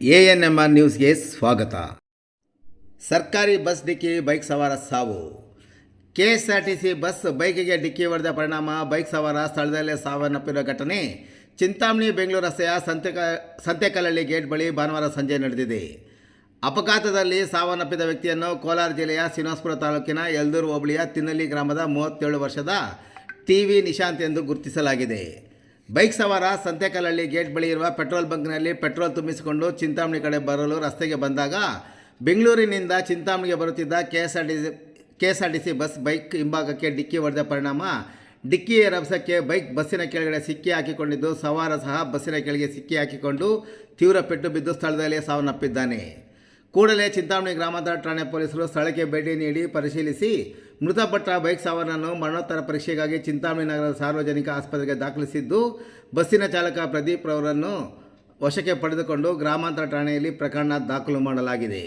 A N M R ನ್ಯೂಸ್ಗೆ ಸ್ವಾಗತ. ಸರ್ಕಾರಿ ಬಸ್ ಡಿಕ್ಕಿ ಬೈಕ್ ಸವಾರ ಸಾವು. K S R T C bus ಬೈಕಿಗೆ ಡಿಕ್ಕಿ ಹೊಡೆದ ಪರಿಣಾಮ ಬೈಕ್ ಸವಾರ ಸ್ಥಳದಲ್ಲೇ ಸಾವನ್ನಪ್ಪಿರುವ ಘಟನೆ. ಚಿಂತಾಮಣಿ ಬೆಂಗಳೂರು ರಸ್ತೆಯ ಸಂತೆಕ ಸಂತೆಕಲ್ಲಹಳ್ಳಿ ಗೇಟ್ ಬಳಿ ಭಾನುವಾರ ಸಂಜೆ ನಡೆದಿದೆ. ಅಪಘಾತದಲ್ಲಿ ಸಾವನ್ನಪ್ಪಿದ ವ್ಯಕ್ತಿಯನ್ನು ಕೋಲಾರ ಜಿಲ್ಲೆಯ ಶ್ರೀನಿವಾಸಪುರ ತಾಲೂಕಿನ ಯಲ್ದೂರು ಹೋಬಳಿಯ ತಿನ್ನಲಿ ಗ್ರಾಮದ ಮೂವತ್ತೇಳು ವರ್ಷದ ಟಿ ವಿ ನಿಶಾಂತ್ ಎಂದು ಗುರುತಿಸಲಾಗಿದೆ. ಬೈಕ್ ಸವಾರ ಸಂತೆಕಲ್ಲಹಳ್ಳಿ ಗೇಟ್ ಬಳಿ ಇರುವ ಪೆಟ್ರೋಲ್ ಬಂಕ್ನಲ್ಲಿ ಪೆಟ್ರೋಲ್ ತುಂಬಿಸಿಕೊಂಡು ಚಿಂತಾಮಣಿ ಕಡೆ ಬರಲು ರಸ್ತೆಗೆ ಬಂದಾಗ ಬೆಂಗಳೂರಿನಿಂದ ಚಿಂತಾಮಣಿಗೆ ಬರುತ್ತಿದ್ದ K S R T C bus bike ಹಿಂಭಾಗಕ್ಕೆ ಡಿಕ್ಕಿ ಹೊಡೆದ ಪರಿಣಾಮ. ಡಿಕ್ಕಿಯ ರಭಸಕ್ಕೆ ಬೈಕ್ ಬಸ್ಸಿನ ಕೆಳಗಡೆ ಸಿಕ್ಕಿ ಹಾಕಿಕೊಂಡಿದ್ದು, ಸವಾರ ಸಹ ಬಸ್ಸಿನ ಕೆಳಗೆ ಸಿಕ್ಕಿ ಹಾಕಿಕೊಂಡು ತೀವ್ರ ಪೆಟ್ಟು ಬಿದ್ದು ಸ್ಥಳದಲ್ಲೇ ಸಾವನ್ನಪ್ಪಿದ್ದಾನೆ. ಕೂಡಲೇ ಚಿಂತಾಮಣಿ ಗ್ರಾಮಾಂತರ ಠಾಣೆ ಪೊಲೀಸರು ಸ್ಥಳಕ್ಕೆ ಭೇಟಿ ನೀಡಿ ಪರಿಶೀಲಿಸಿ ಮೃತಪಟ್ಟ ಬೈಕ್ ಸವಾರನನ್ನು ಮರಣೋತ್ತರ ಪರೀಕ್ಷೆಗಾಗಿ ಚಿಂತಾಮಣಿ ನಗರದ ಸಾರ್ವಜನಿಕ ಆಸ್ಪತ್ರೆಗೆ ದಾಖಲಿಸಿದ್ದು, ಬಸ್ಸಿನ ಚಾಲಕ ಪ್ರದೀಪ್ ಅವರನ್ನು ವಶಕ್ಕೆ ಪಡೆದುಕೊಂಡು ಗ್ರಾಮಾಂತರ ಠಾಣೆಯಲ್ಲಿ ಪ್ರಕರಣ ದಾಖಲು ಮಾಡಲಾಗಿದೆ.